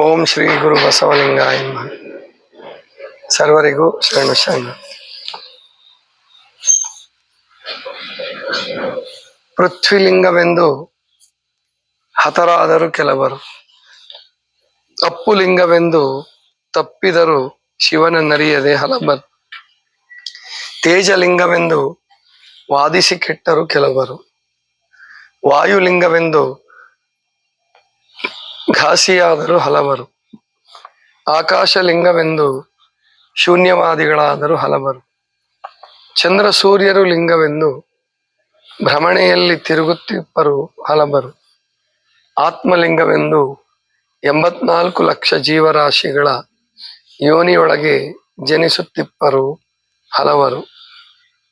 ಓಂ ಶ್ರೀ ಗುರು ಬಸವಲಿಂಗಾಯ ನಮಃ. ಸರ್ವರಿಗೂ ಶರಣ ಶರಣ ಪೃಥ್ವಿಲಿಂಗವೆಂದು ಹತರಾದರು ಕೆಲವರು, ಅಪ್ಪುಲಿಂಗವೆಂದು ತಪ್ಪಿದರು ಶಿವನ ನರಿಯದೆ ಹಲಬರು, ತೇಜಲಿಂಗವೆಂದು ವಾದಿಸಿ ಕೆಟ್ಟರು ಕೆಲವರು, ವಾಯುಲಿಂಗವೆಂದು ಘಾಸಿಯಾದರು ಹಲವರು, ಆಕಾಶಲಿಂಗವೆಂದು ಶೂನ್ಯವಾದಿಗಳಾದರು ಹಲವರು ಚಂದ್ರ ಸೂರ್ಯರು ಲಿಂಗವೆಂದು ಭ್ರಮಣೆಯಲ್ಲಿ ತಿರುಗುತ್ತಿಪ್ಪರು ಹಲವರು, ಆತ್ಮಲಿಂಗವೆಂದು ಎಂಬತ್ನಾಲ್ಕು ಲಕ್ಷ ಜೀವರಾಶಿಗಳ ಯೋನಿಯೊಳಗೆ ಜನಿಸುತ್ತಿಪ್ಪರು ಹಲವರು.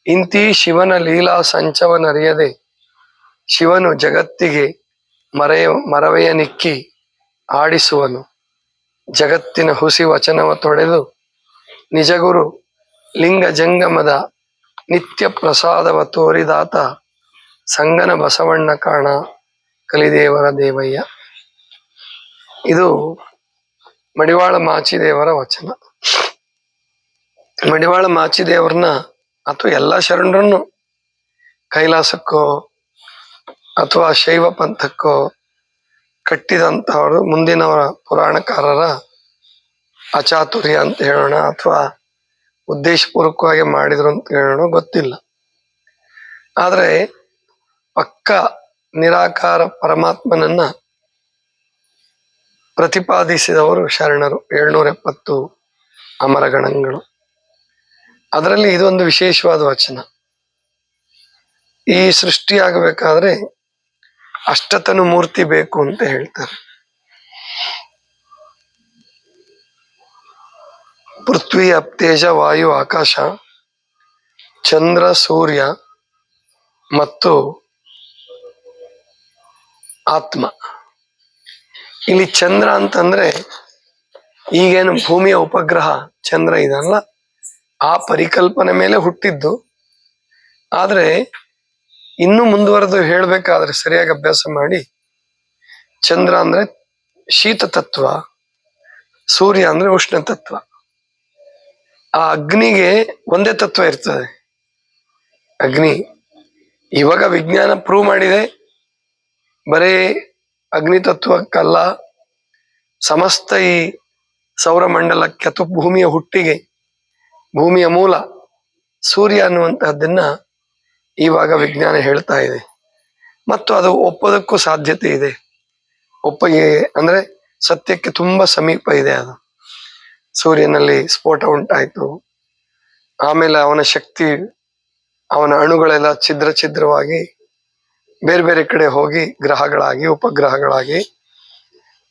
ಇಂತಿ ಶಿವನ ಲೀಲಾ ಸಂಚವನರಿಯದೆ ಶಿವನು ಜಗತ್ತಿಗೆ ಮರೆಯ ಮರವೆಯ ನಿಕ್ಕಿ ಆಡಿಸುವನು. ಜಗತ್ತಿನ ಹುಸಿ ವಚನವ ತೊಡೆದು ನಿಜಗುರು ಲಿಂಗ ಜಂಗಮದ ನಿತ್ಯ ಪ್ರಸಾದವ ತೋರಿದಾತ ಸಂಗನ ಬಸವಣ್ಣ ಕಾಣ ಕಲಿದೇವರ ದೇವಯ್ಯ. ಇದು ಮಡಿವಾಳ ಮಾಚಿದೇವರ ವಚನ. ಮಡಿವಾಳ ಮಾಚಿದೇವರನ್ನ ಅಥವಾ ಎಲ್ಲ ಶರಣರನ್ನು ಕೈಲಾಸಕ್ಕೋ ಅಥವಾ ಶೈವ ಪಂಥಕ್ಕೋ ಕಟ್ಟಿದಂತವರು ಮುಂದಿನವರ ಪುರಾಣಕಾರರ ಅಚಾತುರ್ಯ ಅಂತ ಹೇಳೋಣ ಅಥವಾ ಉದ್ದೇಶಪೂರ್ವಕವಾಗಿ ಮಾಡಿದ್ರು ಅಂತ ಹೇಳೋಣ ಗೊತ್ತಿಲ್ಲ. ಆದರೆ ಪಕ್ಕ ನಿರಾಕಾರ ಪರಮಾತ್ಮನನ್ನ ಪ್ರತಿಪಾದಿಸಿದವರು ಶರಣರು ಏಳ್ನೂರ ಎಪ್ಪತ್ತು ಅಮರಗಣಗಳು. ಅದರಲ್ಲಿ ಇದೊಂದು ವಿಶೇಷವಾದ ವಚನ. ಈ ಸೃಷ್ಟಿಯಾಗಬೇಕಾದ್ರೆ ಅಷ್ಟತನು ಮೂರ್ತಿ ಬೇಕು ಅಂತ ಹೇಳ್ತಾರೆ. ಪೃಥ್ವಿ ಅಪ್ತೇಜ ವಾಯು ಆಕಾಶ, ಚಂದ್ರ ಸೂರ್ಯ ಮತ್ತು ಆತ್ಮ. ಇಲ್ಲಿ ಚಂದ್ರ ಅಂತಂದ್ರೆ ಈಗೇನು ಭೂಮಿಯ ಉಪಗ್ರಹ ಚಂದ್ರ ಇದಲ್ಲ, ಆ ಪರಿಕಲ್ಪನೆ ಮೇಲೆ ಹುಟ್ಟಿದ್ದು. ಆದ್ರೆ ಇನ್ನು ಮುಂದುವರೆದು ಹೇಳ್ಬೇಕಾದ್ರೆ ಸರಿಯಾಗಿ ಅಭ್ಯಾಸ ಮಾಡಿ. ಚಂದ್ರ ಅಂದ್ರೆ ಶೀತ ತತ್ವ, ಸೂರ್ಯ ಅಂದ್ರೆ ಉಷ್ಣ ತತ್ವ. ಆ ಅಗ್ನಿಗೆ ಒಂದೇ ತತ್ವ ಇರ್ತದೆ. ಅಗ್ನಿ. ಇವಾಗ ವಿಜ್ಞಾನ ಪ್ರೂವ್ ಮಾಡಿದೆ. ಬರೀ ಅಗ್ನಿ ತತ್ವಕ್ಕಲ್ಲ, ಸಮಸ್ತ ಈ ಸೌರಮಂಡಲಕ್ಕೆ ಅಥವಾ ಭೂಮಿಯ ಹುಟ್ಟಿಗೆ, ಭೂಮಿಯ ಮೂಲ, ಸೂರ್ಯ ಅನ್ನುವಂತಹದ್ದನ್ನ ಇವಾಗ ವಿಜ್ಞಾನ ಹೇಳ್ತಾ ಇದೆ. ಮತ್ತು ಅದು ಒಪ್ಪೋದಕ್ಕೂ ಸಾಧ್ಯತೆ ಇದೆ. ಒಪ್ಪಿಗೆ ಅಂದ್ರೆ ಸತ್ಯಕ್ಕೆ ತುಂಬಾ ಸಮೀಪ ಇದೆ ಅದು. ಸೂರ್ಯನಲ್ಲಿ ಸ್ಫೋಟ ಉಂಟಾಯಿತು. ಆಮೇಲೆ ಅವನ ಶಕ್ತಿ, ಅವನ ಅಣುಗಳೆಲ್ಲ ಛಿದ್ರ ಛಿದ್ರವಾಗಿ ಬೇರೆ ಬೇರೆ ಕಡೆ ಹೋಗಿ ಗ್ರಹಗಳಾಗಿ, ಉಪಗ್ರಹಗಳಾಗಿ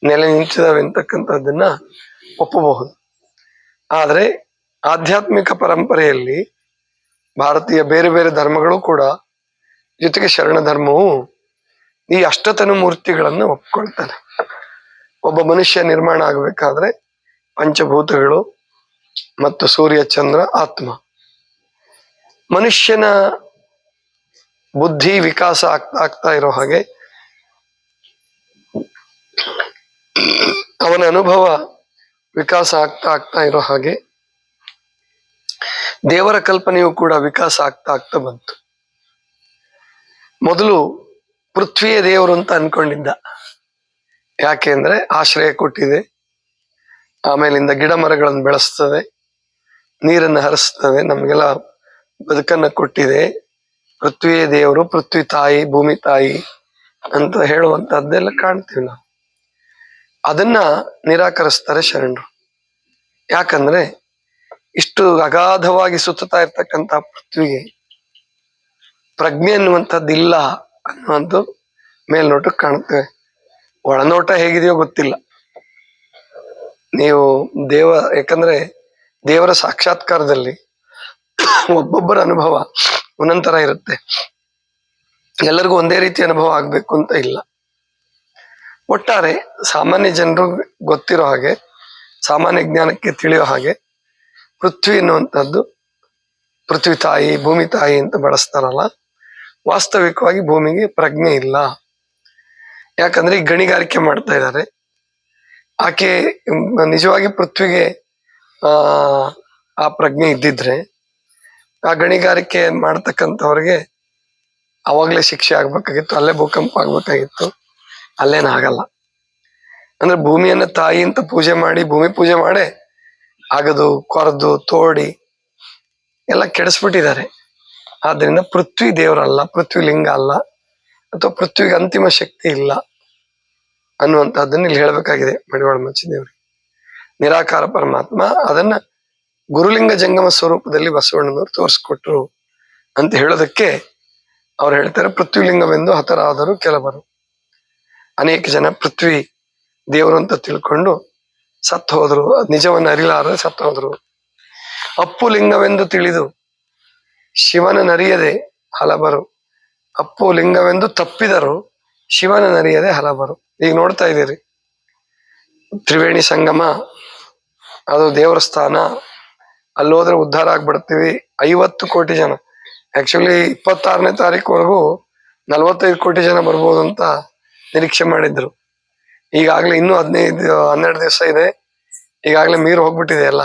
ನೆಲೆ ನಿಂತಿದಾವೆ ಅಂತಕ್ಕಂಥದ್ದನ್ನ ಒಪ್ಪಬಹುದು. ಆದರೆ ಆಧ್ಯಾತ್ಮಿಕ ಪರಂಪರೆಯಲ್ಲಿ ಭಾರತೀಯ ಬೇರೆ ಬೇರೆ ಧರ್ಮಗಳು ಕೂಡ ಜೊತೆಗೆ ಶರಣ ಧರ್ಮವು ಈ ಅಷ್ಟತನು ಮೂರ್ತಿಗಳನ್ನು ಒಪ್ಕೊಳ್ತಾನೆ ಒಬ್ಬ ಮನುಷ್ಯ ನಿರ್ಮಾಣ ಆಗಬೇಕಾದ್ರೆ ಪಂಚಭೂತಗಳು ಮತ್ತು ಸೂರ್ಯ, ಚಂದ್ರ, ಆತ್ಮ. ಮನುಷ್ಯನ ಬುದ್ಧಿ ವಿಕಾಸ ಆಗ್ತಾ ಆಗ್ತಾ ಇರೋ ಹಾಗೆ ಅವನ ಅನುಭವ ವಿಕಾಸ ಆಗ್ತಾ ಆಗ್ತಾ ಇರೋ ಹಾಗೆ ದೇವರ ಕಲ್ಪನೆಯು ಕೂಡ ವಿಕಾಸ ಆಗ್ತಾ ಆಗ್ತಾ ಬಂತು. ಮೊದಲು ಪೃಥ್ವಿಯ ದೇವರು ಅಂತ ಅನ್ಕೊಂಡಿದ್ದ. ಯಾಕೆಂದ್ರೆ ಆಶ್ರಯ ಕೊಟ್ಟಿದೆ. ಆಮೇಲಿಂದ ಗಿಡ ಮರಗಳನ್ನು ಬೆಳೆಸ್ತದೆ. ನೀರನ್ನು ಹರಿಸ್ತದೆ. ನಮಗೆಲ್ಲ ಬದುಕನ್ನು ಕೊಟ್ಟಿದೆ. ಪೃಥ್ವಿಯ ದೇವರು, ಪೃಥ್ವಿ ತಾಯಿ, ಭೂಮಿ ತಾಯಿ ಅಂತ ಹೇಳುವಂತಹದ್ದೆಲ್ಲ ಕಾಣ್ತೀವಿ ನಾವು. ಅದನ್ನ ನಿರಾಕರಿಸ್ತಾರೆ ಶರಣರು. ಯಾಕಂದ್ರೆ ಇಷ್ಟು ಅಗಾಧವಾಗಿ ಸುತ್ತುತ್ತಾ ಇರ್ತಕ್ಕಂತ ಪೃಥ್ವಿಗೆ ಪ್ರಜ್ಞೆ ಅನ್ನುವಂಥದ್ದು ಇಲ್ಲ ಅನ್ನುವಂಥದ್ದು ಮೇಲ್ನೋಟಕ್ಕೆ ಕಾಣುತ್ತೇವೆ ಒಳನೋಟ ಹೇಗಿದೆಯೋ ಗೊತ್ತಿಲ್ಲ. ನೀವು ದೇವ ಯಾಕಂದ್ರೆ ದೇವರ ಸಾಕ್ಷಾತ್ಕಾರದಲ್ಲಿ ಒಬ್ಬೊಬ್ಬರ ಅನುಭವ ಒಂದೊಂಥರ ಇರುತ್ತೆ. ಎಲ್ಲರಿಗೂ ಒಂದೇ ರೀತಿ ಅನುಭವ ಆಗ್ಬೇಕು ಅಂತ ಇಲ್ಲ. ಒಟ್ಟಾರೆ ಸಾಮಾನ್ಯ ಜನರು ಗೊತ್ತಿರೋ ಹಾಗೆ, ಸಾಮಾನ್ಯ ಜ್ಞಾನಕ್ಕೆ ತಿಳಿಯೋ ಹಾಗೆ ಪೃಥ್ವಿ ಎನ್ನುವಂಥದ್ದು ಪೃಥ್ವಿ ತಾಯಿ, ಭೂಮಿ ತಾಯಿ ಅಂತ ಬಳಸ್ತಾರಲ್ಲ. ವಾಸ್ತವಿಕವಾಗಿ ಭೂಮಿಗೆ ಪ್ರಜ್ಞೆ ಇಲ್ಲ. ಯಾಕಂದ್ರೆ ಈ ಗಣಿಗಾರಿಕೆ ಮಾಡ್ತಾ ಇದ್ದಾರೆ ಆಕೆ ನಿಜವಾಗಿ ಪೃಥ್ವಿಗೆ, ಆ ಪ್ರಜ್ಞೆ ಇದ್ದಿದ್ರೆ ಆ ಗಣಿಗಾರಿಕೆ ಮಾಡ್ತಕ್ಕಂಥವ್ರಿಗೆ ಅವಾಗಲೇ ಶಿಕ್ಷೆ ಆಗ್ಬೇಕಾಗಿತ್ತು, ಅಲ್ಲೇ ಭೂಕಂಪ ಆಗ್ಬೇಕಾಗಿತ್ತು ಅಲ್ಲೇನಾಗಲ್ಲ ಅಂದ್ರೆ ಭೂಮಿಯನ್ನ ತಾಯಿ ಅಂತ ಪೂಜೆ ಮಾಡಿ, ಭೂಮಿ ಪೂಜೆ ಮಾಡೇ ಆಗದು ಕೊರೆದು, ತೋಡಿ ಎಲ್ಲ ಕೆಡಿಸ್ಬಿಟ್ಟಿದ್ದಾರೆ. ಆದ್ದರಿಂದ ಪೃಥ್ವಿ ದೇವರಲ್ಲ ಪೃಥ್ವಿ ಲಿಂಗ ಅಲ್ಲ, ಅಥವಾ ಪೃಥ್ವಿಗೆ ಅಂತಿಮ ಶಕ್ತಿ ಇಲ್ಲ ಅನ್ನುವಂಥದ್ದನ್ನ ಇಲ್ಲಿ ಹೇಳಬೇಕಾಗಿದೆ ಮಡಿವಾಳ ಮಚ್ಚಿದೇವ್ರಿಗೆ ನಿರಾಕಾರ ಪರಮಾತ್ಮ, ಅದನ್ನ ಗುರುಲಿಂಗ ಜಂಗಮ ಸ್ವರೂಪದಲ್ಲಿ ಬಸವಣ್ಣನವರು ತೋರಿಸ್ಕೊಟ್ರು ಅಂತ ಹೇಳೋದಕ್ಕೆ ಅವ್ರು ಹೇಳ್ತಾರೆ ಪೃಥ್ವಿಲಿಂಗವೆಂದು ಹತರಾದರು ಕೆಲವರು. ಅನೇಕ ಜನ ಪೃಥ್ವಿ ದೇವರು ಅಂತ ತಿಳ್ಕೊಂಡು ಸತ್ತು ಹೋದ್ರು ನಿಜವನ್ನು ಅರಿಲಾರದೆ ಸತ್ತು ಹೋದ್ರು. ಅಪ್ಪು ಲಿಂಗವೆಂದು ತಿಳಿದು ಶಿವನ ನರಿಯದೆ ಹಲಬರು. ಅಪ್ಪು ಲಿಂಗವೆಂದು ತಪ್ಪಿದರು ಶಿವನ ನರಿಯದೆ ಹಲಬರು. ಈಗ ನೋಡ್ತಾ ಇದ್ದೀರಿ. ತ್ರಿವೇಣಿ ಸಂಗಮ, ಅದು ದೇವರ ಸ್ಥಾನ. ಅಲ್ಲಿ ಹೋದ್ರೆ ಉದ್ಧಾರ ಆಗ್ಬಿಡ್ತೀವಿ. ಐವತ್ತು ಕೋಟಿ ಜನ. ಆಕ್ಚುಲಿ ಇಪ್ಪತ್ತಾರನೇ ತಾರೀಕುವರೆಗೂ ನಲವತ್ತೈದು ಕೋಟಿ ಜನ ಬರ್ಬೋದು ಅಂತ ನಿರೀಕ್ಷೆ ಮಾಡಿದ್ರು. ಈಗಾಗಲೇ ಇನ್ನೂ ಹದಿನೈದು, ಹನ್ನೆರಡು ದಿವಸ ಇದೆ. ಈಗಾಗಲೇ ಮೀರು ಹೋಗ್ಬಿಟ್ಟಿದೆ ಎಲ್ಲ.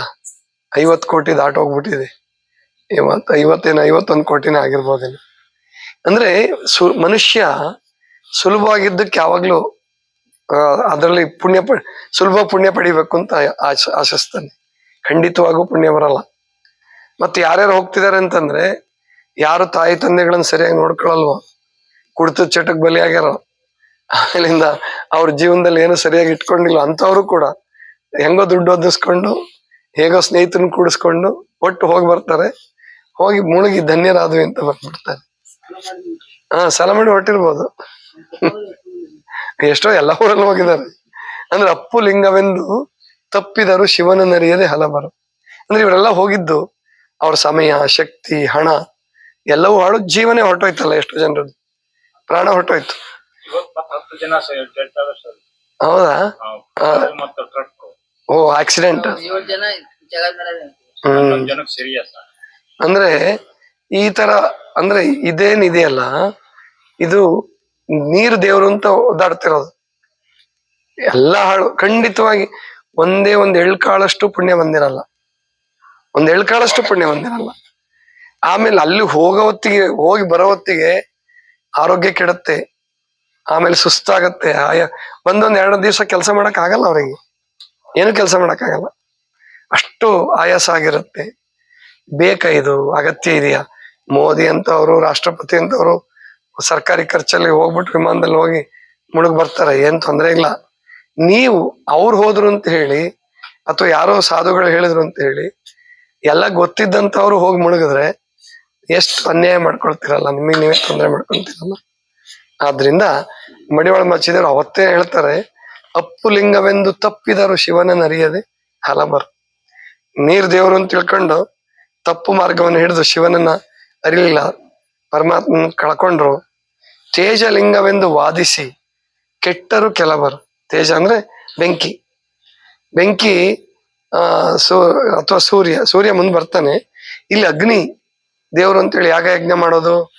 ಐವತ್ತು ಕೋಟಿ ದಾಟ ಹೋಗ್ಬಿಟ್ಟಿದೆ. ಇವತ್ತು ಐವತ್ತೇನು, ಐವತ್ತೊಂದು ಕೋಟಿನೇ ಆಗಿರ್ಬೋದೇನು ಅಂದ್ರೆ ಸು, ಮನುಷ್ಯ ಸುಲಭವಾಗಿದ್ದಕ್ಕೆ ಯಾವಾಗಲೂ ಅದರಲ್ಲಿ ಪುಣ್ಯ ಪ ಸುಲಭ ಪುಣ್ಯ ಪಡಿಬೇಕು ಅಂತ ಆಶ, ಆಶಿಸ್ತಾನೆ. ಖಂಡಿತವಾಗೂ ಪುಣ್ಯ ಬರಲ್ಲ. ಮತ್ತೆ ಯಾರ್ಯಾರು ಹೋಗ್ತಿದ್ದಾರೆ ಅಂತಂದ್ರೆ, ಯಾರು ತಾಯಿ ತಂದೆಗಳನ್ನ ಸರಿಯಾಗಿ ನೋಡ್ಕೊಳಲ್ವೋ ಕುಡಿತು ಚಟಕ್ಕೆ ಬಲಿಯಾಗ್ಯಾರೋ ಆಮೇಲಿಂದ ಅವ್ರ ಜೀವನದಲ್ಲಿ ಏನು ಸರಿಯಾಗಿ ಇಟ್ಕೊಂಡಿಲ್ಲ ಅಂತವ್ರು ಕೂಡ ಹೆಂಗೋ ದುಡ್ಡು ಒದಿಸ್ಕೊಂಡು ಹೇಗೋ ಸ್ನೇಹಿತರನ್ನ ಕೂಡಿಸ್ಕೊಂಡು ಒಟ್ಟು ಹೋಗಿ ಬರ್ತಾರೆ. ಹೋಗಿ ಮುಳುಗಿ ಧನ್ಯರಾದ್ವಿ ಅಂತ ಬಂದ್ಬಿಡ್ತಾರೆ. ಹಾ ಸಾಲ ಮಾಡಿ ಹೊಟ್ಟಿರ್ಬೋದು ಎಷ್ಟೋ ಎಲ್ಲ ಊರಲ್ಲಿ ಹೋಗಿದ್ದಾರೆ. ಅಂದ್ರೆ ಅಪ್ಪು ಲಿಂಗವೆಂದು ತಪ್ಪಿದರು ಶಿವನ ನರಿಯದೆ ಹಲಬರು ಅಂದ್ರೆ ಇವರೆಲ್ಲ ಹೋಗಿದ್ದು ಅವ್ರ ಸಮಯ, ಶಕ್ತಿ, ಹಣ ಎಲ್ಲವೂ ಹಾಳು. ಜೀವನೇ ಹೊರಟೋಯ್ತಲ್ಲ ಎಷ್ಟು ಜನರದ್ದು. ಪ್ರಾಣ ಹೊರಟೋಯ್ತು. ಇವತ್ತು ಹತ್ತು ಜನ ಡೆಡ್ ಆದ ಸರ್ ಹೌದಾ? ಮತ್ತು ಟ್ರಕ್ ಓ ಆಕ್ಸಿಡೆಂಟ್ ಏಳು ಜನ ಜಗದ ಮೇಲೆ ಹ್ಮ್. ಹನ್ನೊಂದು ಜನಕ್ಕೆ ಸೀರಿಯಸ್ ಅಂದ್ರೆ ಈ ತರ ಅಂದ್ರೆ ಇದೇನಿದೆಯಲ್ಲ ಇದು ನೀರು ದೇವರು ಅಂತ ಓದಾಡ್ತಿರೋದು. ಎಲ್ಲ ಹಾಳು ಖಂಡಿತವಾಗಿ ಒಂದೇ ಒಂದ್ ಎಳ್ಕಾಳಷ್ಟು ಪುಣ್ಯ ಬಂದಿರಲ್ಲ. ಒಂದ್ ಎಳ್ಕಾಳಷ್ಟು ಪುಣ್ಯ ಬಂದಿರಲ್ಲ. ಆಮೇಲೆ ಅಲ್ಲಿ ಹೋಗೋ ಹೊತ್ತಿಗೆ ಹೋಗಿ ಬರೋ ಹೊತ್ತಿಗೆ ಆರೋಗ್ಯ ಕೆಡುತ್ತೆ. ಆಮೇಲೆ ಸುಸ್ತಾಗತ್ತೆ. ಆಯ, ಒಂದೊಂದ್ ಎರಡು ದಿವಸ ಕೆಲಸ ಮಾಡಕ್ ಆಗಲ್ಲ ಅವರಿಗೆ. ಏನು ಕೆಲಸ ಮಾಡಕ್ ಆಗಲ್ಲ ಅಷ್ಟು ಆಯಾಸ ಆಗಿರುತ್ತೆ. ಬೇಕಾ ಇದು, ಅಗತ್ಯ ಇದೆಯಾ? ಮೋದಿ ಅವರು ರಾಷ್ಟ್ರಪತಿ ಅಂತವ್ರು ಸರ್ಕಾರಿ ಖರ್ಚಲ್ಲಿ ಹೋಗ್ಬಿಟ್ಟು ವಿಮಾನದಲ್ಲಿ ಹೋಗಿ ಮುಳುಗ್ ಬರ್ತಾರೆ. ಏನ್ ತೊಂದರೆ ಇಲ್ಲ. ನೀವು ಅವ್ರು ಹೋದ್ರು ಅಂತ ಹೇಳಿ, ಅಥವಾ ಯಾರೋ ಸಾಧುಗಳು ಹೇಳಿದ್ರು ಅಂತ ಹೇಳಿ, ಎಲ್ಲ ಗೊತ್ತಿದ್ದಂತವ್ರು ಹೋಗಿ ಮುಳುಗಿದ್ರೆ ಎಷ್ಟು ಅನ್ಯಾಯ ಮಾಡ್ಕೊಳ್ತಿರಲ್ಲ? ನಿಮಗೆ ನೀವೇ ತೊಂದರೆ ಮಾಡ್ಕೊಳ್ತಿರಲ್ಲ? ಆದ್ರಿಂದ ಮಡಿವಾಳ ಮಚ್ಚಿದ್ರು ಅವತ್ತೇ ಹೇಳ್ತಾರೆ, ಅಪ್ಪು ಲಿಂಗವೆಂದು ತಪ್ಪಿದರು ಶಿವನ ನರಿಯದೆ ಹಲಮರು. ನೀರ್ ದೇವರು ಅಂತ ತಿಳ್ಕೊಂಡು ತಪ್ಪು ಮಾರ್ಗವನ್ನು ಹಿಡಿದು ಶಿವನನ್ನ ಅರಿಲಿಲ್ಲ. ಪರಮಾತ್ಮನ ಕಳ್ಕೊಂಡ್ರು, ತೇಜ ಲಿಂಗವೆಂದು ವಾದಿಸಿ, ಕೆಟ್ಟರು ಕೆಲವರು. ತೇಜ ಅಂದ್ರೆ ಬೆಂಕಿ. ಬೆಂಕಿ, ಆ, ಸೂ, ಅಥವಾ ಸೂರ್ಯ ಸೂರ್ಯ ಮುಂದೆ ಬರ್ತಾನೆ. ಇಲ್ಲಿ ಅಗ್ನಿ ದೇವ್ರು ಅಂತೇಳಿ ಯಾಗ ಯಜ್ಞ ಮಾಡೋದು,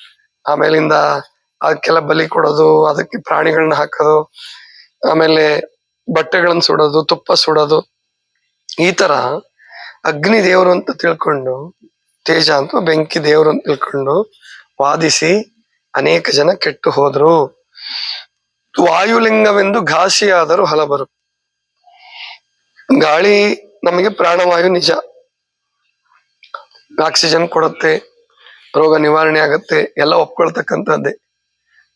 ಆಮೇಲಿಂದ ಅದಕ್ಕೆಲ್ಲ ಬಲಿ ಕೊಡೋದು, ಅದಕ್ಕೆ ಪ್ರಾಣಿಗಳನ್ನ ಹಾಕೋದು, ಆಮೇಲೆ ಬಟ್ಟೆಗಳನ್ನ ಸುಡೋದು, ತುಪ್ಪ ಸುಡೋದು. ಈ ತರ ಅಗ್ನಿ ದೇವರು ಅಂತ ತಿಳ್ಕೊಂಡು, ತೇಜ ಅಂತ ಬೆಂಕಿ ದೇವರು ಅಂತ ತಿಳ್ಕೊಂಡು ವಾದಿಸಿ ಅನೇಕ ಜನ ಕೆಟ್ಟು ಹೋದ್ರು. ವಾಯುಲಿಂಗವೆಂದು ಘಾಸಿಯಾದರೂ ಹಲಬರು ಗಾಳಿ ನಮಗೆ ಪ್ರಾಣವಾಯು ನಿಜ. ಆಕ್ಸಿಜನ್ ಕೊಡುತ್ತೆ, ರೋಗ ನಿವಾರಣೆ ಆಗತ್ತೆ, ಎಲ್ಲ ಒಪ್ಕೊಳ್ತಕ್ಕಂಥದ್ದೇ.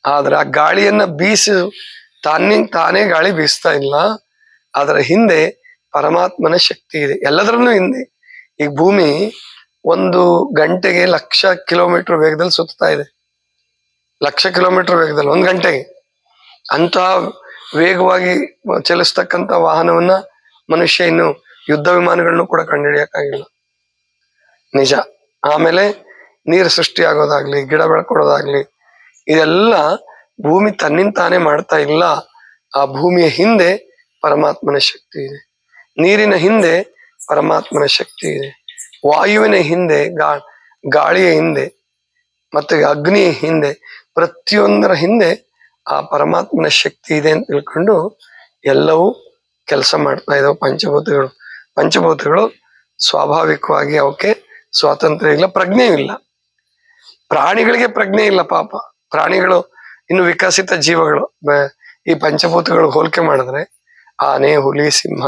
ಆದ್ರೆ ಆ ಗಾಳಿಯನ್ನ ಬೀಸು ತಾನೇ ತಾನೇ ಗಾಳಿ ಬೀಸ್ತಾ ಇಲ್ಲ. ಅದರ ಹಿಂದೆ ಪರಮಾತ್ಮನ ಶಕ್ತಿ ಇದೆ. ಎಲ್ಲದರಲ್ಲೂ ಹಿಂದೆ. ಈ ಭೂಮಿ ಒಂದು ಗಂಟೆಗೆ ಲಕ್ಷ ಕಿಲೋಮೀಟರ್ ವೇಗದಲ್ಲಿ ಸುತ್ತಾ ಇದೆ. ಲಕ್ಷ ಕಿಲೋಮೀಟರ್ ವೇಗದಲ್ಲಿ, ಒಂದು ಗಂಟೆಗೆ. ಅಂತ ವೇಗವಾಗಿ ಚಲಿಸ್ತಕ್ಕಂತ ವಾಹನವನ್ನ ಮನುಷ್ಯ ಇನ್ನು ಯುದ್ಧ ವಿಮಾನಗಳನ್ನು ಕೂಡ ಕಂಡುಹಿಡಿಯಕ್ಕಾಗಿಲ್ಲ. ನಿಜ. ಆಮೇಲೆ ನೀರು ಸೃಷ್ಟಿಯಾಗೋದಾಗ್ಲಿ ಗಿಡ ಬೆಳ್ಕೊಡೋದಾಗ್ಲಿ ಇದೆಲ್ಲ ಭೂಮಿ ತನ್ನಿಂದ ತಾನೇ ಮಾಡ್ತಾ ಇಲ್ಲ. ಆ ಭೂಮಿಯ ಹಿಂದೆ ಪರಮಾತ್ಮನ ಶಕ್ತಿ ಇದೆ. ನೀರಿನ ಹಿಂದೆ ಪರಮಾತ್ಮನ ಶಕ್ತಿ ಇದೆ. ವಾಯುವಿನ ಹಿಂದೆ, ಗಾ, ಗಾಳಿಯ ಹಿಂದೆ, ಮತ್ತೆ ಅಗ್ನಿಯ ಹಿಂದೆ, ಪ್ರತಿಯೊಂದರ ಹಿಂದೆ ಆ ಪರಮಾತ್ಮನ ಶಕ್ತಿ ಇದೆ ಅಂತ ತಿಳ್ಕೊಂಡು ಎಲ್ಲವೂ ಕೆಲಸ ಮಾಡ್ತಾ ಇದಾವೆ ಪಂಚಭೂತಗಳು. ಪಂಚಭೂತಗಳು ಸ್ವಾಭಾವಿಕವಾಗಿ ಅವಕ್ಕೆ ಸ್ವಾತಂತ್ರ್ಯ ಇಲ್ಲ ಪ್ರಜ್ಞೆ ಇಲ್ಲ. ಪ್ರಾಣಿಗಳಿಗೆ ಪ್ರಜ್ಞೆ ಇಲ್ಲ ಪಾಪ. ಪ್ರಾಣಿಗಳು, ಇನ್ನು ವಿಕಸಿತ ಜೀವಗಳು ಈ ಪಂಚಭೂತಗಳು ಹೋಲಿಕೆ ಮಾಡಿದ್ರೆ ಆನೆ, ಹುಲಿ, ಸಿಂಹ,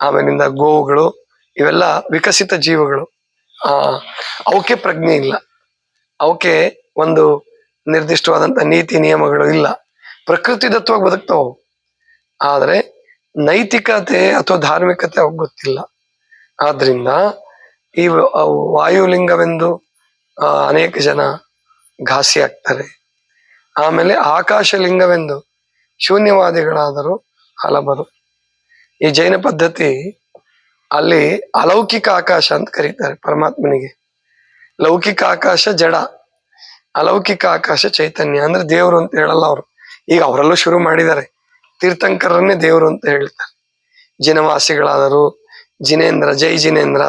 ಆಮೇಲಿಂದ ಗೋವುಗಳು, ಇವೆಲ್ಲ ವಿಕಸಿತ ಜೀವಗಳು. ಆ, ಅವಕ್ಕೆ ಪ್ರಜ್ಞೆ ಇಲ್ಲ. ಅವಕ್ಕೆ ಒಂದು ನಿರ್ದಿಷ್ಟವಾದಂತ ನೀತಿ ನಿಯಮಗಳು ಇಲ್ಲ. ಪ್ರಕೃತಿ ಪ್ರಕೃತಿದತ್ವಾಗಿ ಬದುಕ್ತಾವು ಆದರೆ ನೈತಿಕತೆ ಅಥವಾ ಧಾರ್ಮಿಕತೆ ಅವು ಗೊತ್ತಿಲ್ಲ. ಆದ್ರಿಂದ ಈ ವಾಯುಲಿಂಗವೆಂದು ಅನೇಕ ಜನ ಘಾಸಿ ಆಗ್ತಾರೆ. ಆಮೇಲೆ ಆಕಾಶ ಲಿಂಗವೆಂದು ಶೂನ್ಯವಾದಿಗಳಾದರೂ ಹಲಬರು. ಈ ಜೈನ ಪದ್ಧತಿ ಅಲ್ಲಿ ಅಲೌಕಿಕ ಆಕಾಶ ಅಂತ ಕರೀತಾರೆ ಪರಮಾತ್ಮನಿಗೆ. ಲೌಕಿಕ ಆಕಾಶ ಜಡ, ಅಲೌಕಿಕ ಆಕಾಶ ಚೈತನ್ಯ ಅಂದ್ರೆ ದೇವರು ಅಂತ ಹೇಳಲ್ಲ ಅವರು. ಈಗ ಅವರಲ್ಲೂ ಶುರು ಮಾಡಿದ್ದಾರೆ. ತೀರ್ಥಂಕರನ್ನೇ ದೇವರು ಅಂತ ಹೇಳ್ತಾರೆ. ಜಿನವಾಸಿಗಳಾದರು, ಜಿನೇಂದ್ರ, ಜೈ ಜಿನೇಂದ್ರ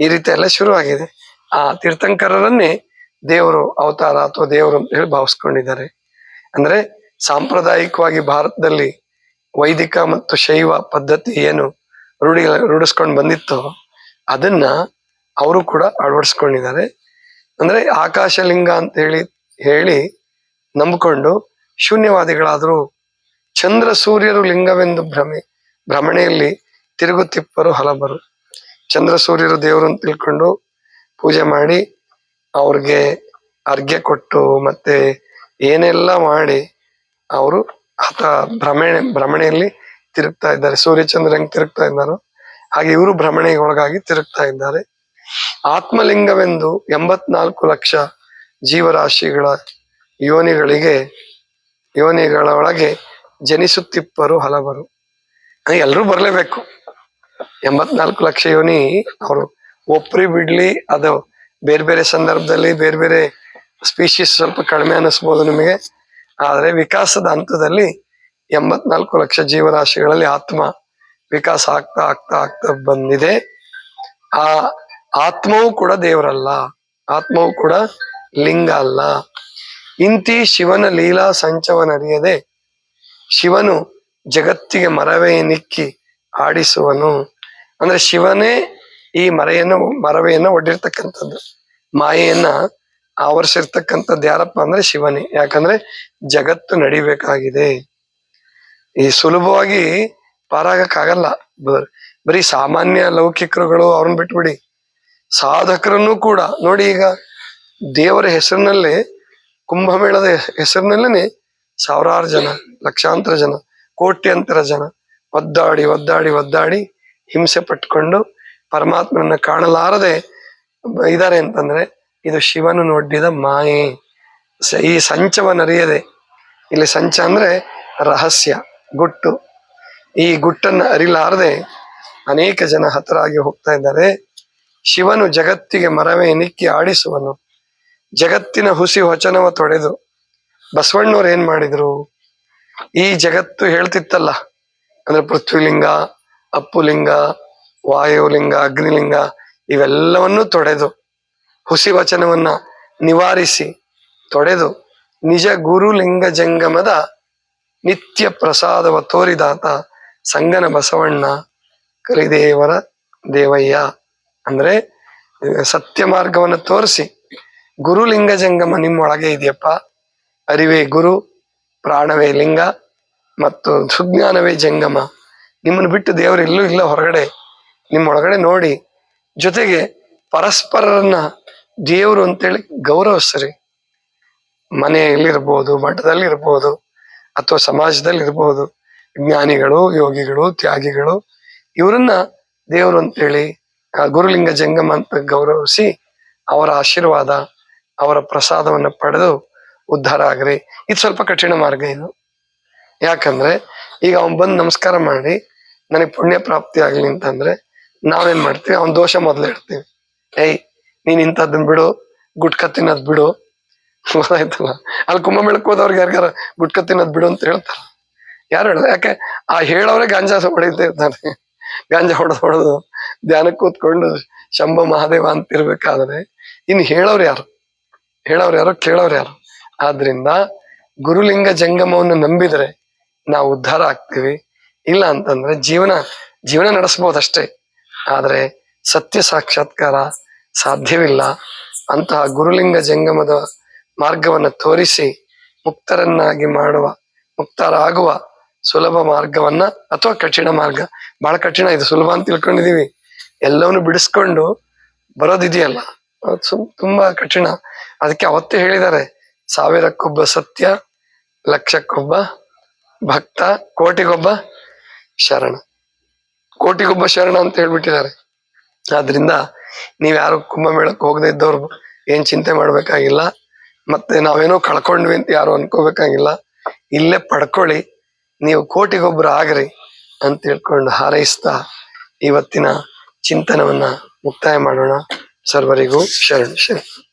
ಈ ರೀತಿ ಎಲ್ಲ ಶುರುವಾಗಿದೆ. ಆ ತೀರ್ಥಂಕರರನ್ನೇ ದೇವರು ಅವತಾರ ಅಥವಾ ದೇವರು ಅಂತ ಹೇಳಿ ಭಾವಿಸ್ಕೊಂಡಿದ್ದಾರೆ. ಅಂದ್ರೆ ಸಾಂಪ್ರದಾಯಿಕವಾಗಿ ಭಾರತದಲ್ಲಿ ವೈದಿಕ ಮತ್ತು ಶೈವ ಪದ್ಧತಿ ಏನು ರೂಢಿ ರೂಢಿಸ್ಕೊಂಡು ಬಂದಿತ್ತೋ ಅದನ್ನ ಅವರು ಕೂಡ ಅಳವಡಿಸ್ಕೊಂಡಿದ್ದಾರೆ. ಅಂದ್ರೆ ಆಕಾಶಲಿಂಗ ಅಂತ ಹೇಳಿ ಹೇಳಿ ನಂಬಿಕೊಂಡು ಶೂನ್ಯವಾದಿಗಳಾದರೂ ಚಂದ್ರ ಸೂರ್ಯರು ಲಿಂಗವೆಂದು ಭ್ರಮೆ, ಭ್ರಮಣೆಯಲ್ಲಿ ತಿರುಗುತ್ತಿಪ್ಪರು ಹಲಬರು. ಚಂದ್ರ ಸೂರ್ಯರು ದೇವರು ಅಂತ ತಿಳ್ಕೊಂಡು ಪೂಜೆ ಮಾಡಿ ಅವ್ರಿಗೆ ಅರ್ಘ್ಯ ಕೊಟ್ಟು ಮತ್ತೆ ಏನೆಲ್ಲ ಮಾಡಿ ಅವರು ಆತ ಭ್ರಮಣೆ ಭ್ರಮಣೆಯಲ್ಲಿ ತಿರುಗ್ತಾ ಇದ್ದಾರೆ. ಸೂರ್ಯಚಂದ್ರ ಹೆಂಗ್ ತಿರುಗ್ತಾ ಇದ್ದಾರೋ ಹಾಗೆ ಇವರು ಭ್ರಮಣೆಗೆ ಒಳಗಾಗಿ ತಿರುಗ್ತಾ ಇದ್ದಾರೆ. ಆತ್ಮಲಿಂಗವೆಂದು ಎಂಬತ್ನಾಲ್ಕು ಲಕ್ಷ ಜೀವರಾಶಿಗಳ ಯೋನಿಗಳಿಗೆ ಯೋನಿಗಳ ಒಳಗೆ ಜನಿಸುತ್ತಿಪ್ಪರು ಹಲವರು. ಎಲ್ಲರೂ ಬರಲೇಬೇಕು. ಎಂಬತ್ನಾಲ್ಕು ಲಕ್ಷ ಯೋನಿ ಅವರು ಒಪ್ರಿ ಬಿಡ್ಲಿ ಅದು ಬೇರೆ ಬೇರೆ ಸಂದರ್ಭದಲ್ಲಿ ಬೇರೆ ಬೇರೆ ಸ್ಪೀಶೀಸ್ ಸ್ವಲ್ಪ ಕಡಿಮೆ ಅನಿಸ್ಬೋದು ನಿಮಗೆ. ಆದರೆ ವಿಕಾಸದ ಹಂತದಲ್ಲಿ ಎಂಬತ್ನಾಲ್ಕು ಲಕ್ಷ ಜೀವರಾಶಿಗಳಲ್ಲಿ ಆತ್ಮ ವಿಕಾಸ ಆಗ್ತಾ ಆಗ್ತಾ ಆಗ್ತಾ ಬಂದಿದೆ. ಆ ಆತ್ಮವೂ ಕೂಡ ದೇವರಲ್ಲ, ಆತ್ಮವು ಕೂಡ ಲಿಂಗ ಅಲ್ಲ. ಇಂತಿ ಶಿವನ ಲೀಲಾ ಸಂಚವನರಿಯದೆ ಶಿವನು ಜಗತ್ತಿಗೆ ಮರವೇ ನಿಕ್ಕಿ ಆಡಿಸುವನು. ಅಂದ್ರೆ ಶಿವನೇ ಈ ಮರೆಯನ್ನು, ಮರವೆಯನ್ನು ಒಡ್ಡಿರ್ತಕ್ಕಂಥದ್ದು. ಮಾಯೆಯನ್ನ ಆವರಿಸಿರ್ತಕ್ಕಂಥದ್ದು ಯಾರಪ್ಪ ಅಂದ್ರೆ ಶಿವನೇ. ಯಾಕಂದ್ರೆ ಜಗತ್ತು ನಡಿಬೇಕಾಗಿದೆ. ಈ ಸುಲಭವಾಗಿ ಪಾರಾಗಕ್ಕಾಗಲ್ಲ. ಬರೀ ಸಾಮಾನ್ಯ ಲೌಕಿಕರುಗಳು ಅವ್ರನ್ನ ಬಿಟ್ಬಿಡಿ. ಸಾಧಕರನ್ನು ಕೂಡ. ನೋಡಿ ಈಗ ದೇವರ ಹೆಸರಿನಲ್ಲೇ, ಕುಂಭಮೇಳದ ಹೆಸರಿನಲ್ಲೇನೆ ಸಾವಿರಾರು ಜನ, ಲಕ್ಷಾಂತರ ಜನ, ಕೋಟ್ಯಂತರ ಜನ ಒದ್ದಾಡಿ ಒದ್ದಾಡಿ ಒದ್ದಾಡಿ ಹಿಂಸೆ ಪಟ್ಕೊಂಡು ಪರಮಾತ್ಮನನ್ನ ಕಾಣಲಾರದೆ ಇದ್ದಾರೆ ಅಂತಂದ್ರೆ ಇದು ಶಿವನು ನೋಡಿದ ಮಾಯೆ. ಈ ಸಂಚವನ್ನರಿಯದೆ ಇಲ್ಲಿ ಸಂಚ ಅಂದ್ರೆ ರಹಸ್ಯ, ಗುಟ್ಟು. ಈ ಗುಟ್ಟನ್ನು ಅರಿಲಾರದೆ ಅನೇಕ ಜನ ಹತರಾಗಿ ಹೋಗ್ತಾ ಇದ್ದಾರೆ. ಶಿವನು ಜಗತ್ತಿಗೆ ಮರವೇ ನಿಕ್ಕಿ ಆಡಿಸುವನು. ಜಗತ್ತಿನ ಹುಸಿ ವಚನವ ತೊಡೆದು. ಬಸವಣ್ಣವ್ರು ಏನ್ ಮಾಡಿದ್ರು? ಈ ಜಗತ್ತು ಹೇಳ್ತಿತ್ತಲ್ಲ, ಅಂದ್ರೆ ಪೃಥ್ವಿಲಿಂಗ, ಅಪ್ಪುಲಿಂಗ ವಾಯುಲಿಂಗ, ಅಗ್ನಿಲಿಂಗ ಇವೆಲ್ಲವನ್ನೂ ತೊಡೆದು ಹುಸಿ ವಚನವನ್ನ ನಿವಾರಿಸಿ ತೊಡೆದು ನಿಜ ಗುರುಲಿಂಗ ಜಂಗಮದ ನಿತ್ಯ ಪ್ರಸಾದವ ತೋರಿದಾತ ಸಂಗನ ಬಸವಣ್ಣ ಕಲಿದೇವರ ದೇವಯ್ಯ. ಅಂದ್ರೆ ಸತ್ಯ ಮಾರ್ಗವನ್ನ ತೋರಿಸಿ ಗುರುಲಿಂಗ ಜಂಗಮ ನಿಮ್ಮೊಳಗೆ ಇದೆಯಪ್ಪ. ಅರಿವೇ ಗುರು, ಪ್ರಾಣವೇ ಲಿಂಗ ಮತ್ತು ಸುಜ್ಞಾನವೇ ಜಂಗಮ. ನಿಮ್ಮನ್ನು ಬಿಟ್ಟು ದೇವರು ಎಲ್ಲೂ ಇಲ್ಲ ಹೊರಗಡೆ. ನಿಮ್ಮೊಳಗಡೆ ನೋಡಿ. ಜೊತೆಗೆ ಪರಸ್ಪರರನ್ನ ದೇವರು ಅಂತೇಳಿ ಗೌರವಿಸ್ರಿ ಮನೆಯಲ್ಲಿರ್ಬೋದು, ಮಠದಲ್ಲಿರ್ಬೋದು, ಅಥವಾ ಸಮಾಜದಲ್ಲಿ ಇರ್ಬೋದು ಜ್ಞಾನಿಗಳು, ಯೋಗಿಗಳು, ತ್ಯಾಗಿಗಳು, ಇವರನ್ನ ದೇವರು ಅಂತೇಳಿ ಗುರುಲಿಂಗ ಜಂಗಮ ಅಂತ ಗೌರವಿಸಿ ಅವರ ಆಶೀರ್ವಾದ, ಅವರ ಪ್ರಸಾದವನ್ನು ಪಡೆದು ಉದ್ಧಾರ ಆಗ್ರಿ. ಇದು ಸ್ವಲ್ಪ ಕಠಿಣ ಮಾರ್ಗ ಇದು. ಯಾಕಂದ್ರೆ ಈಗ ಅವನ್ ಬಂದು ನಮಸ್ಕಾರ ಮಾಡಿ, ನನಗೆ ಪುಣ್ಯ ಪ್ರಾಪ್ತಿ ಆಗ್ಲಿ ಅಂತಂದ್ರೆ ನಾವೇನ್ ಮಾಡ್ತೀವಿ? ಅವ್ನ ದೋಷ ಮೊದ್ಲು ಇಡ್ತೀವಿ ಏಯ್, ನೀನ್ ಇಂಥದ್ದನ್ ಬಿಡು, ಗುಟ್ಕ ತಿನ್ನೋದ್ ಬಿಡು. ಗೊತ್ತಾಯ್ತಲ್ಲ? ಅಲ್ಲಿ ಕುಂಭಮೇಳಕ್ಕೆ ಹೋದವ್ರಿಗೆ ಯಾರಿಗಾರ ಗುಟ್ಕ ತಿನ್ನೋದ್ ಬಿಡು ಅಂತ ಹೇಳ್ತಾರ? ಯಾರು ಹೇಳ ಯಾಕೆ? ಆ ಹೇಳೋರೆ ಗಾಂಜಾ ಹೊಡಿತಾ ಇರ್ತಾರೆ ಗಾಂಜಾ ಹೊಡೆದು ಹೊಡೆದು ಧ್ಯಾನ ಕೂತ್ಕೊಂಡು ಶಂಭ ಮಹಾದೇವ ಅಂತ ಇರ್ಬೇಕಾದ್ರೆ ಇನ್ನು ಹೇಳೋರು ಯಾರು? ಹೇಳೋರು ಯಾರು, ಕೇಳೋರು ಯಾರು? ಆದ್ರಿಂದ ಗುರುಲಿಂಗ ಜಂಗಮವನ್ನು ನಂಬಿದ್ರೆ ನಾವು ಉದ್ಧಾರ ಆಗ್ತೀವಿ. ಇಲ್ಲ ಅಂತಂದ್ರೆ ಜೀವನ ಜೀವನ ನಡೆಸ್ಬೋದಷ್ಟೇ. ಆದ್ರೆ ಸತ್ಯ ಸಾಕ್ಷಾತ್ಕಾರ ಸಾಧ್ಯವಿಲ್ಲ. ಅಂತಹ ಗುರುಲಿಂಗ ಜಂಗಮದ ಮಾರ್ಗವನ್ನು ತೋರಿಸಿ ಮುಕ್ತರನ್ನಾಗಿ ಮಾಡುವ, ಮುಕ್ತರಾಗುವ ಸುಲಭ ಮಾರ್ಗವನ್ನ ಅಥವಾ ಕಠಿಣ ಮಾರ್ಗ. ಬಹಳ ಕಠಿಣ, ಇದು ಸುಲಭ ಅಂತ ತಿಳ್ಕೊಂಡಿದೀವಿ. ಎಲ್ಲವನ್ನು ಬಿಡಿಸ್ಕೊಂಡು ಬರೋದಿದೆಯಲ್ಲ ತುಂಬಾ ಕಠಿಣ. ಅದಕ್ಕೆ ಅವತ್ತೇ ಹೇಳಿದ್ದಾರೆ, ಸಾವಿರಕ್ಕೊಬ್ಬ ಸತ್ಯ, ಲಕ್ಷಕ್ಕೊಬ್ಬ ಭಕ್ತ, ಕೋಟಿಗೊಬ್ಬ ಶರಣ. ಕೋಟಿಗೊಬ್ಬ ಶರಣ ಅಂತ ಹೇಳ್ಬಿಟ್ಟಿದ್ದಾರೆ. ಆದ್ರಿಂದ ನೀವ್ ಯಾರು ಕುಂಭಮೇಳಕ್ಕೆ ಹೋಗದೆ ಇದ್ದವ್ರು ಏನ್ ಚಿಂತೆ ಮಾಡ್ಬೇಕಾಗಿಲ್ಲ. ಮತ್ತೆ ನಾವೇನೋ ಕಳ್ಕೊಂಡ್ವಿ ಅಂತ ಯಾರು ಅನ್ಕೋಬೇಕಾಗಿಲ್ಲ. ಇಲ್ಲೇ ಪಡ್ಕೊಳ್ಳಿ. ನೀವು ಕೋಟಿಗೊಬ್ರು ಆಗ್ರಿ ಅಂತ ಹೇಳ್ಕೊಂಡು ಹಾರೈಸ್ತಾ ಇವತ್ತಿನ ಚಿಂತನವನ್ನ ಮುಕ್ತಾಯ ಮಾಡೋಣ. ಸರ್ವರಿಗೂ ಶರಣ ಶರಣ.